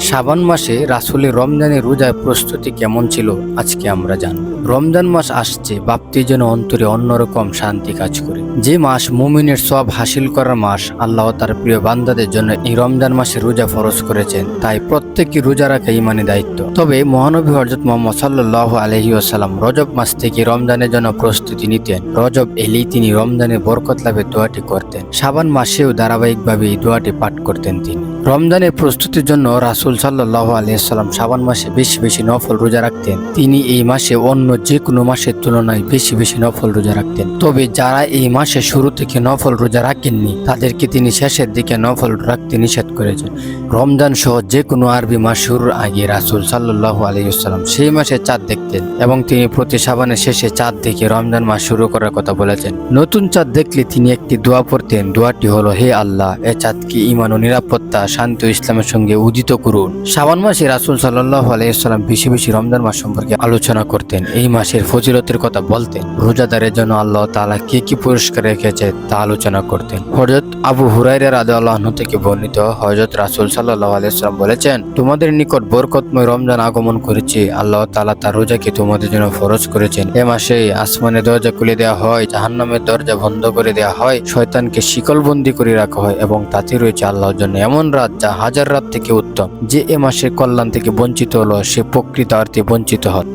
শ্রাবণ মাসে রাসুলের রমজানের রোজার প্রস্তুতি কেমন ছিল, আজকে আমরা জানব। রমজান মাস আসছে বাপ্তির জন্য অন্তরে অন্যরকম শান্তি কাজ করে। যে মাস মুমিনের সব হাসিল করার মাস, আল্লাহ তার প্রিয় বান্দাদের জন্য এই রমজান মাসে রোজা ফরজ করেছেন। তাই প্রত্যেককে রোজা রাখা ইমানে দায়িত্ব। তবে মহানবী হজরত মোহাম্মদ সাল্লাহ আলহি আসাল্লাম রজব মাস থেকে রমজানের জন্য প্রস্তুতি নিতেন। রজব এলেই তিনি রমজানের বরকত লাভের দোয়াটি করতেন। সাবান মাসেও ধারাবাহিকভাবে এই দোয়াটি পাঠ করতেন তিনি। রমজানের প্রস্তুতির জন্য রাসুল সাল্লাহ আলিয়াল্লাম সাবান মাসে বেশি বেশি নফল রোজা রাখতেন। তিনি এই মাসে অন্য যে কোনো মাসের তুলনায় বেশি বেশি নফল রোজা রাখতেন। তবে যারা এই মাসে শুরু থেকে নফল রোজা রাখেননি, তাদেরকে তিনি শেষের দিকে নফল রাখতে নিষেধ করেছেন। রমজান সহ যে কোনো আরবি মাস শুরুর আগে রাসুল সাল্লাহ আলিয়াল্লাম সেই মাসে চাঁদ দেখতেন এবং তিনি প্রতি সাবানের শেষে চাঁদ দেখে রমজান মাস শুরু করার কথা বলেছেন। নতুন চাঁদ দেখলে তিনি একটি দোয়া পড়তেন। দোয়াটি হলো, হে আল্লাহ, এ চাঁদকে ইমান ও নিরাপত্তা শান্তি ইসলামের সঙ্গে উদিত করুন। শ্রাবণ মাসে রাসুল আলাইসাল্লাম বেশি বেশি রমজান মাস সম্পর্কে আলোচনা করতেন। এই মাসের ফজিলতের কথা বলতেন। রোজাদারের জন্য আল্লাহ তালা কি কি পুরস্কার রেখেছে তা আলোচনা করতেন। হজরত আবু হুরাইরের আদা আল্লাহ থেকে বর্ণিত হজরত রাসুল সাল্লাহ আলাইসাল্লাম বলেছেন, তোমাদের নিকট বরকতময় রমজান আগমন করেছে। আল্লাহ তালা তার রোজাকে তোমাদের জন্য ফরজ করেছেন। এ মাসে আসমানের দরজা খুলে দেওয়া হয়, জাহান্নামের দরজা বন্ধ করে দেওয়া হয়। শয়তানকে শিকলবন্দি করে রাখা হয় এবং তাতে রয়েছে আল্লাহর জন্য এমন রাত যা হাজার রাত থেকে উত্তম। যে এ মাসের কল্যাণ থেকে বঞ্চিত হলো, সে প্রকৃত অর্থে বঞ্চিত হয়